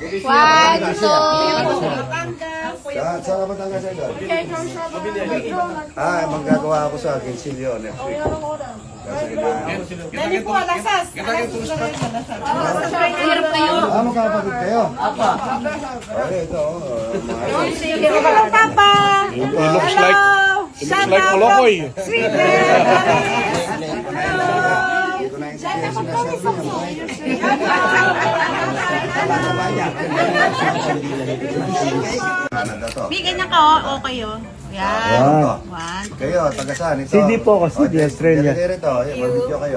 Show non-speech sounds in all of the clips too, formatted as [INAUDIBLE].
One, two. Saan saan ka Batangas idol? Ah, magagawa ako sa Gilsilio next week. Na. Dali po, alasas. Hirap kayo. Ah, magkakapatid kayo? Apa. Okay, ito. oh, mga- Hello, Papa. It looks like it looks like Molokoy. Sweet [LAUGHS] naintindihan sinasabi niya. Canada to. Bigyan niya ka, okay oh. Yan. Wow. One. Kayo, taga saan ito? Sydney po ako, Sydney, Oh, Australia. Sige rito, ayan, mag-video kayo.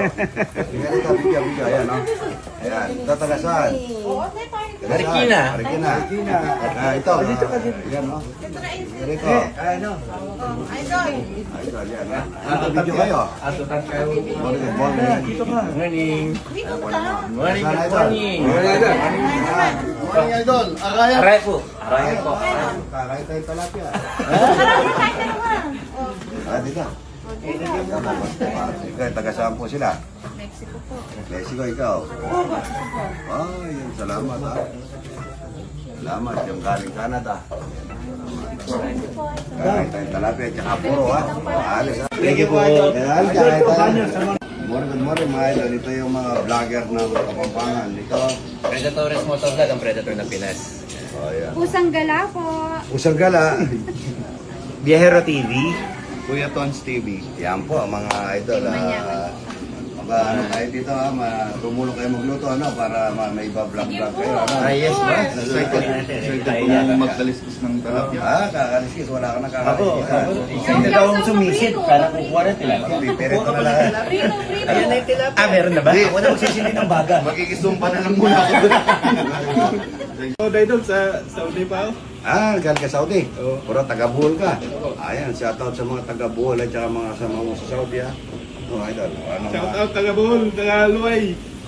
Sige rito, video, video, ayan, no? Ayan, ito taga saan? Marikina. Marikina. Ah, ito. Dito ka dito. Ayan, no? Sige rito. Ano? Idol, yan, no? Ano, video kayo? Morning, morning. Dito ka. Morning. Morning. Morning. Morning, idol. Araya. Aray po. Aray po. Kakain tayo talapia. [LAUGHS] Ah, dito. Ikaw, taga saan po sila? Mexico po. Mexico, ikaw? Ay, yun, salamat ha. Salamat, yung galing Canada. Kakain tayo talapia, tsaka puro ha. Alis ha. Thank you po. Ayan, kakain tayo. Good morning, good morning mga idol. Ito yung mga vlogger ng Kapampangan. Ito. Predatores Motovlog ang Predator ng Pinas. Oh, yan. Pusang gala po. Usang gala. Biyahero TV. Kuya Tons TV. Yan po, mga idol. ah, ano kayo dito ha, ma- tumulong kayo magluto ano, para ma- may iba-vlog vlog kayo. Ano? Ah, yes, ba? Excited. Excited po magkaliskis ng talapia. Ah, kakaliskis. Wala ka na Ako, kakaliskis. excited akong sumisid para kukuha ng tilapia. Pipirit na lahat. Ayan na yung tilapia. Ah, meron na ba? Ako na magsisindi ng baga. Makikisumpa na lang muna ako. Oh, idol sa Saudi pa. ah, galing ka Saudi. Puro taga-Buhol ka. Ayan, shoutout sa mga taga-Buhol at saka mga kasama mo sa Saudi ha. Oh, idol. Ano Shout mga- out taga Bohol, taga Luay.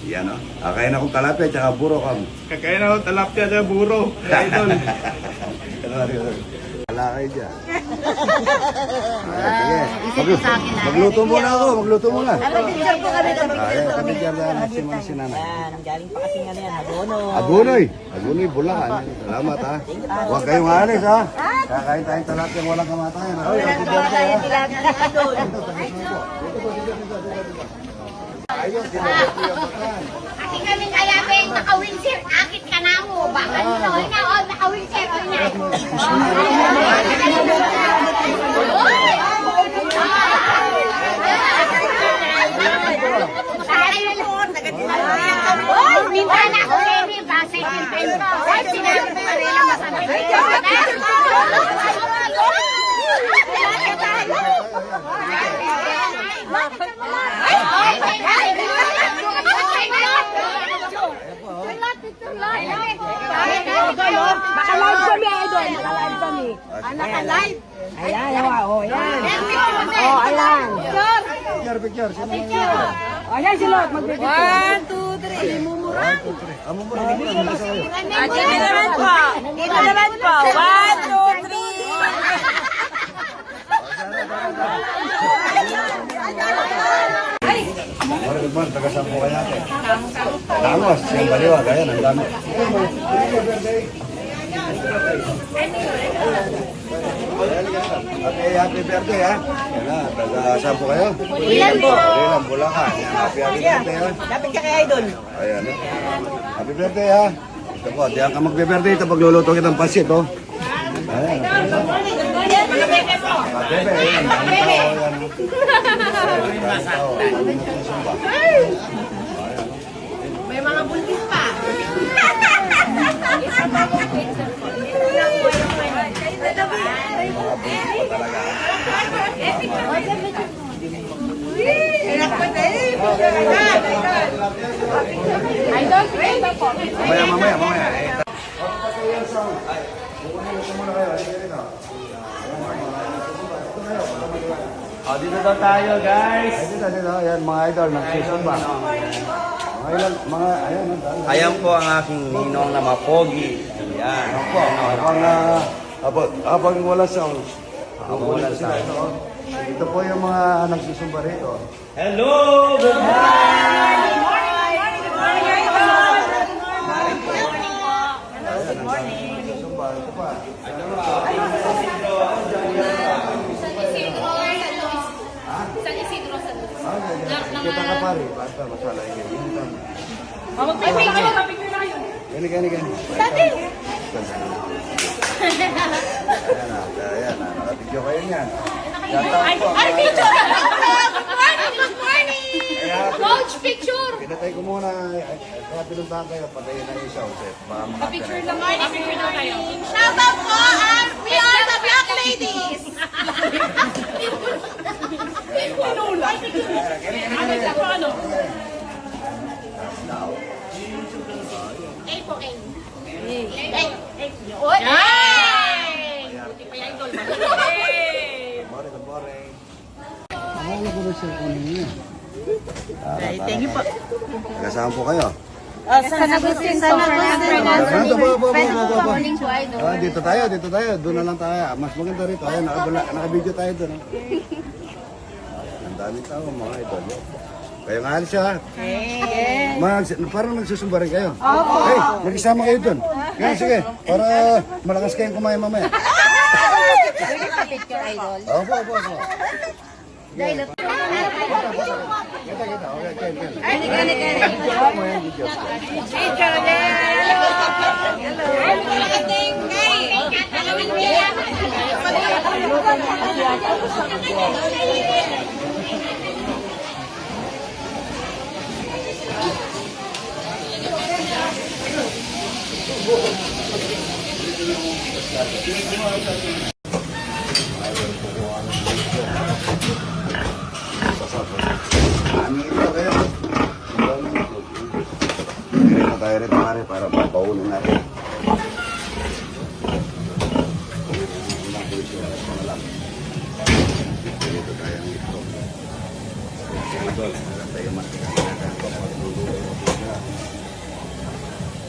Yan o. Ah, kaya na akong talapia at saka buro kam. Kakain ako talapia sa buro. Idol. [LAUGHS] Wala kayo dyan. Ah, sige. Mag- magluto muna ako, magluto muna. Picture po kami. Ayan, dyan lang si mga sinanay. Yan, galing pa kasi nga yan, Hagono. Agunoy, Agunoy, Bulacan. Salamat ha. Huwag kayong alis ha. Kakain tayong talapia walang kamatayan. ha. Ay, ang bigyan kayo, Ayun, sinabi ko yung. Ati kami kaya ben naka-wheelchair. Akit ka na mo. Baka nyo. Oy na, oh, naka-wheelchair. Oy na. Oy, minta na ako Lenny. Base yung. Oy, sinabi ko masama. Baka live kami, idol. Baka live kami. Naka-live. Ayan, ayan, oh, ayan. Oh, ayan. Picture, picture. Picture? Oh, ayan si Lot, magbibigay. One, two, three. Amo sa kayo. Dito naman po. Dito naman po. One, two, three. Mara good morning, taga saan po kayo natin? Tangos, siyang baliwag, ayan, ang dami. Okay, happy birthday ha. Yan na, taga saan po kayo? Ilan po? Ilan, Bulacan. Happy, happy birthday ha. Dapat ka kay idol. Ayan ha. Happy birthday ha. Ito po, diyan ka magbe-birthday ito pag luluto kitang pansit oh. Ayan. Bebe, ayan. Ang tao, ayan. Ang tao, ayan. May mga buntis Mamaya, mamaya, mamaya. Eh, Oh, dito daw tayo, guys. Dito, dito. Ayan, mga idol, nag-season ba? Mga mga, ayan. Ayan po ang aking ninong na mapogi. Ayan. po, habang, uh, habang, habang wala sound. Habang wala sound. Ito, oh. po yung mga nagsusumba rito. Hello! Good morning! morning. Sumba, ito pa. San Isidro, San. Ah, ganyan. Kita ka pare. Basta, masala yun. May picture, mapicture na kayo. Gani, gani, gani. Dati. Ayan na, ayan na. Nakapidyo kayo niyan. Po. Ay, picture! Good morning! Coach, picture! Pinatay ko muna. Ay, ay, Kaya pinuntahan kayo. Patayin na yung isang set. Baka. Picture lang morning, picture lang kayo. Shout out po, and we are the Black Ladies! Pinula. Ano sa ano? A po, A. A. A. Oy! Ay! Buti pa yung idol. Yay! Good morning, good morning. Thank you po. Kasama po kayo. San Agustin po, Fernando. Ba, ba, ba, ba? Morning po, idol. Ah, dito tayo, dito tayo. Doon na lang tayo. Mas maganda rito. Ayan, nakabala, nakabidyo tayo doon. ah. Ang daming tao, mga idol. Kayo nga alis siya. Mag, parang nagsusumba rin kayo. Opo. Hey, mag-isama kayo doon. Kaya sige, para malakas kayong kumain mamaya. Opo, opo, opo. Kita, kita. Okay, tayo rin pare para papaunin natin. Dito tayo ang ito. Tayo mas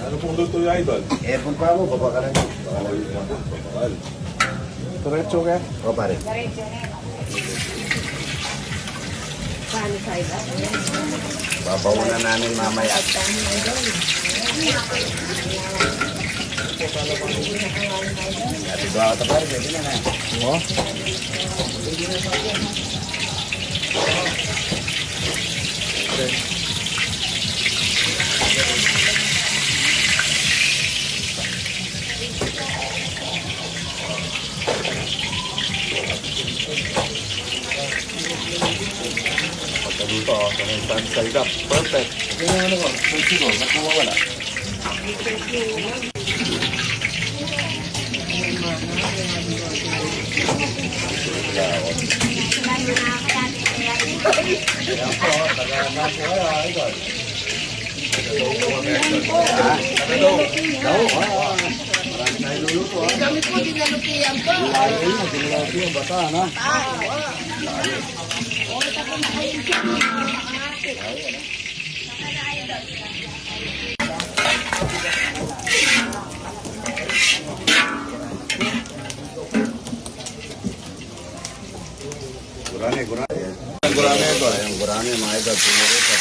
Ano pong luto yung idol? Eh, kung pa mo, baba ka rin. Bakal. Diretso ka? O pare. Babaunan namin mamaya. Ate doa ka pare, pwede na na. Mo? Pagkaluto, oh, yung pan side up. Perfect. Na ano ko, siguro, nakuha wala. Yan po, taga-nasa kayo, idol. Ha? Daw. Ah. Marami tayo luluto, ah. Kami po dinalupian po. Ayun na, dinalapi yung bata, na. Gurane, gurane. Gurane ito, yung gurane, mga idol. Pinurito.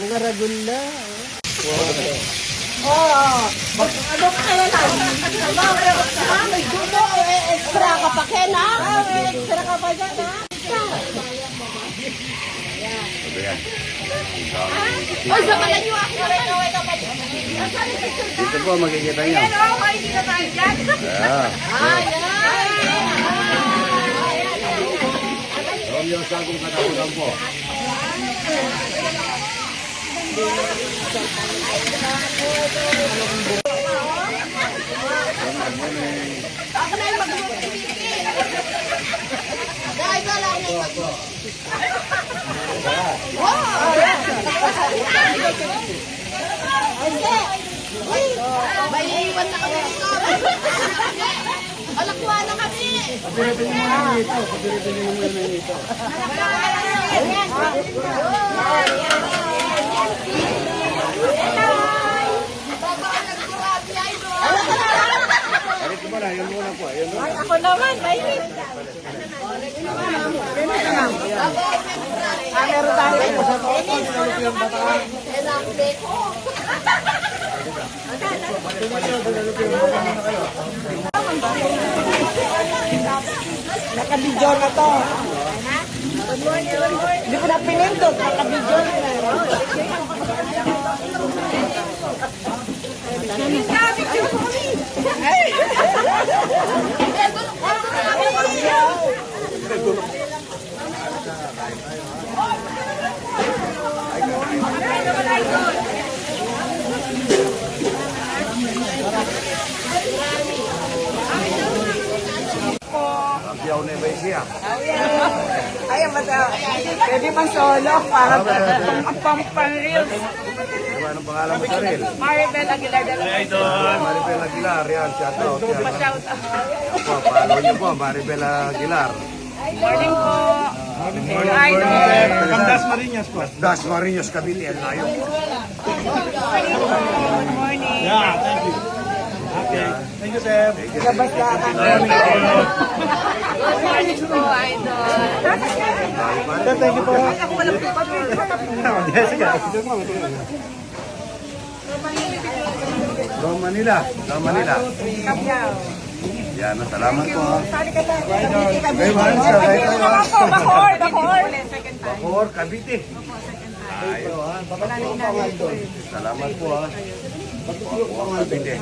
Mga ragula. Oo. Ano ka kaya lang? May dulo, eh, extra ka pa ha? Eh, Extra ka pa dyan, ha? Oy, sa pala niyo ako. Dito po, makikita nyo. Hello, ay, na tayo dyan. Yeah. Romeo Sagong Katakutan po. Ako na yung mag-luto. Dahil ka lang yung May iwan na kami dito. Alakuha na kami. Arit mo na, yun muna po. Yun muna. Ako naman, may meron tayo. Nakabidyo na to. Hindi ko na pinindot. Nakabidyo na. Yaw na ba siya? Ay, mata. Pwede pang solo para pang pang reels. Ano anong pangalan mo sa rin? Maribel Aguilar de la Maribel Aguilar, yan, shout out. Yan. Shout out. Opo, follow niyo po, Maribel Aguilar. Morning po. Idol. From Das Marinas po. Das Marinos, Cavite, ang layo. Morning. Yeah, thank you. Okay. Thank you, sir. Labas ka. Morning po. Morning po, Idol. Thank you po. Ako wala po pa. [LAUGHS] Jessica. From Manila, from Manila. Kapyaw. Yan, salamat po. Sali ka tayo. Kay Mansa, kay kayo. ha. Bakor, bakor. Bacor, Cavite. Salamat po ha. Bacor, Cavite.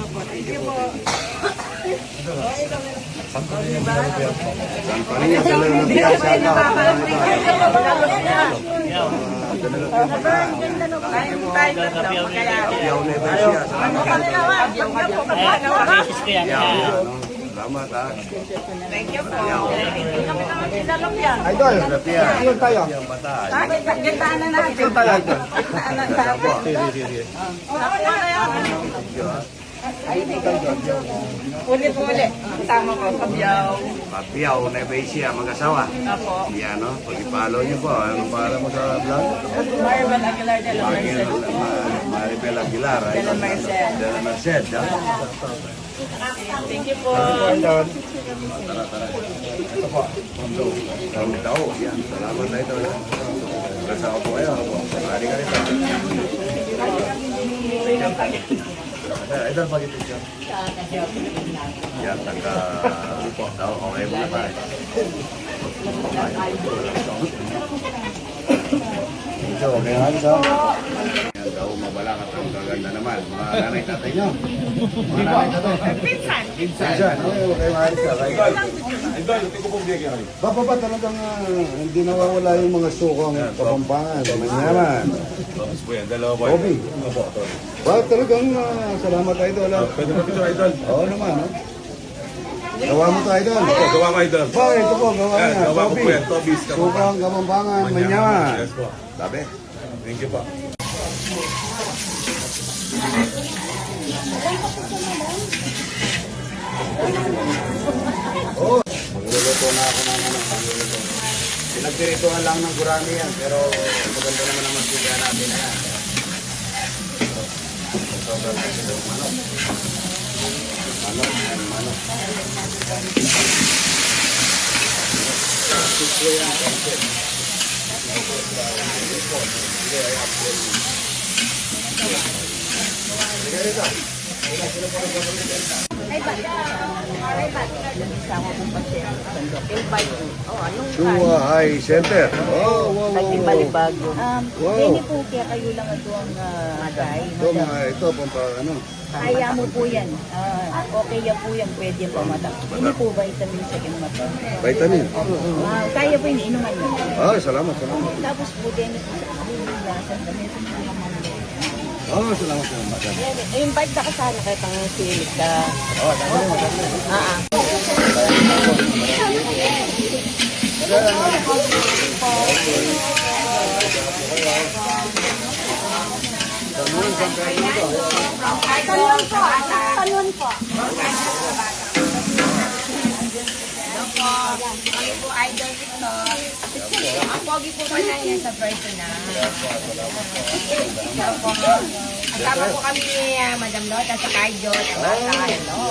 San Parillas, dala na biya, shout out. Yaw na ba siya? Salamat. Yaw, yan, no? Salamat ha. Thank you po. Idol. Yun tayo. Yung bata. Gitaan na natin. Yun tayo, Idol. Ulit ulit. Tama ko, kapyaw. Papiyaw na ba siya mag-asawa? Apo. Yan, no? Pag-follow niyo po. Anong pangalan mo sa vlog? Maribel Aguilar de la Ma- Maribel Aguilar. De la Merced. De la Merced. ha? Thank you po. Taong tao. Yan. Salamat na ito. Kasama po kayo. Mari ka rin. Eh, Idol, pag-picture. Yan, taga... Okay mo na tayo. Ito, okay nga sa... Yan daw, mabalak at ang gaganda naman. Mga nanay tatay nyo. Mga nanay tatay. Pinsan. Pinsan. Okay, okay, maalis ka. Right. Idol, hindi ko po bigyan kayo. Baba ba talagang ah, hindi nawawala yung mga sukang kapampangan, manyaman, Tapos po yan, dalawa po. Bobby. Ba, talagang ah, salamat tayo doon. ah. Pwede mo picture, Idol. Oo naman, no? Gawa mo tayo doon. Ito, gawa ko, Idol. Ba, ito po, gawa Yan, niya. gawa ko Bobby. po yan. Tobis, kapampangan. Sukang kapampangan, manyaman. Yes po. Sabi. Thank you po. Oo. Magluluto na ako ng ano. magluluto. Pinagpirituhan lang ng gurami yan, pero maganda naman ang magsiga natin na yan. Ito, ito, ito, manok. Manok, yan, manok. Sisyo yan, konset. Suwa High Center. Oh, wow, wow, wow. Um, Wow. Hindi po kaya kayo lang ito ang uh, atay. Ito, mga ito, pampa, ano. Kaya mo po yan. Ah, okay yan po yan. Pwede po mata. Hindi po vitamin sa yung mata. Vitamin. Ah, kaya po yun. Inuman nyo. Ah, salamat, salamat. Tapos po din kabilasan kami sa mga mamalo. Oh, salamat, salamat. Yung bike na kasama kayo pang silik ka. Oh, mo, dami. Ah, ah. Talon po. Talon po. Kami po, Idol Victor. Ang pogi po ba na yan sa personal? Kasama po kami ni ah, Madam Lota sa Kaijo. Tabata, hello.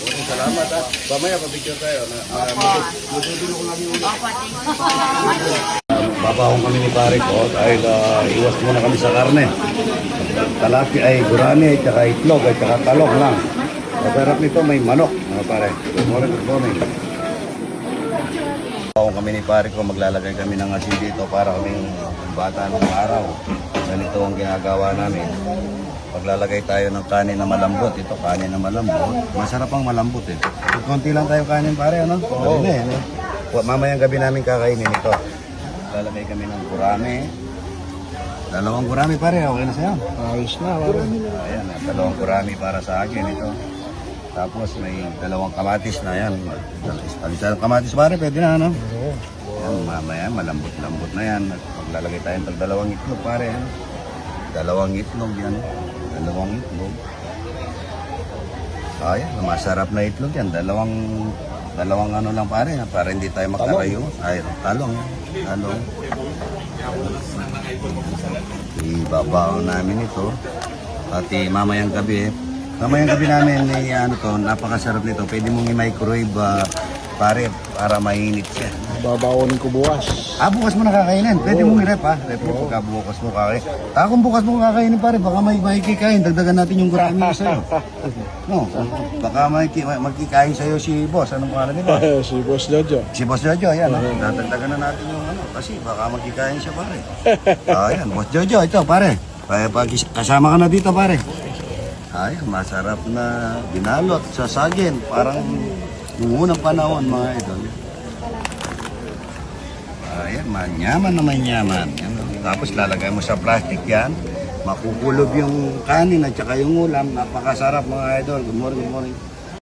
Oh, salamat, ah. Mamaya, pa-picture tayo. Ah, Opo. Matutulog ko lang yung Opo, thank you Papahong kami ni pare ko dahil ah, iwas muna kami sa karne. Talaki ay gurani, tsaka itlog, at tsaka talong lang. Masarap nito may manok, mga pare. Good morning, good morning. Papahong kami ni pare ko, maglalagay kami ng asin dito para kaming bata ng araw. Ganito ang ginagawa namin. Paglalagay tayo ng kanin na malambot, ito kanin na malambot. Masarap ang malambot eh. Kung konti lang tayo kanin pare, ano? Oo. Oh. eh, no? Wa- Mamayang gabi namin kakainin ito. Lalagay kami ng gurame. Dalawang gurame pare, okay na sa'yo? Ayos na, pare. Ayan, dalawang gurame para sa akin ito. Tapos may dalawang kamatis na yan. Isang kamatis pare, pwede na ano? Yan, mamaya malambot-lambot na yan. At Maglalagay tayo ng dalawang itlog pare. Dalawang itlog yan. Dalawang itlog. Ayan, masarap na itlog yan. Dalawang dalawang ano lang pare, para hindi tayo makarayo. Ay, talong. Talong. Ibabaw namin ito. At eh, mamayang gabi, mamayang gabi namin ni ano to, napakasarap nito. Pwede mong i-microwave ah, pare para mainit siya. Babawonin ko bukas. Ah, bukas mo nakakainin. Pwede mong i-rep ha. Rep mo pagka bukas mo kakain. Ah, kung bukas mo kakainin pare, baka may makikikain. Dagdagan natin yung gurami mo sa'yo. [LAUGHS] No, baka may magkikain sa'yo si boss. Anong pangalan ni boss? [LAUGHS] si Boss Jojo. Si Boss Jojo, ayan. Oh. Dadagdagan na natin yung ano. Kasi baka magkikain siya pare. [LAUGHS] Ah, ayan, Boss Jojo, ito pare. Pag, pag kasama ka na dito pare. Ay, masarap na binalot sa sagin. Parang nung unang panahon mga idol. Ayan, manyaman na manyaman. Yan, oh. Tapos lalagay mo sa plastic yan. Makukulob yung kanin at saka yung ulam. Napakasarap mga idol. Good morning, good morning.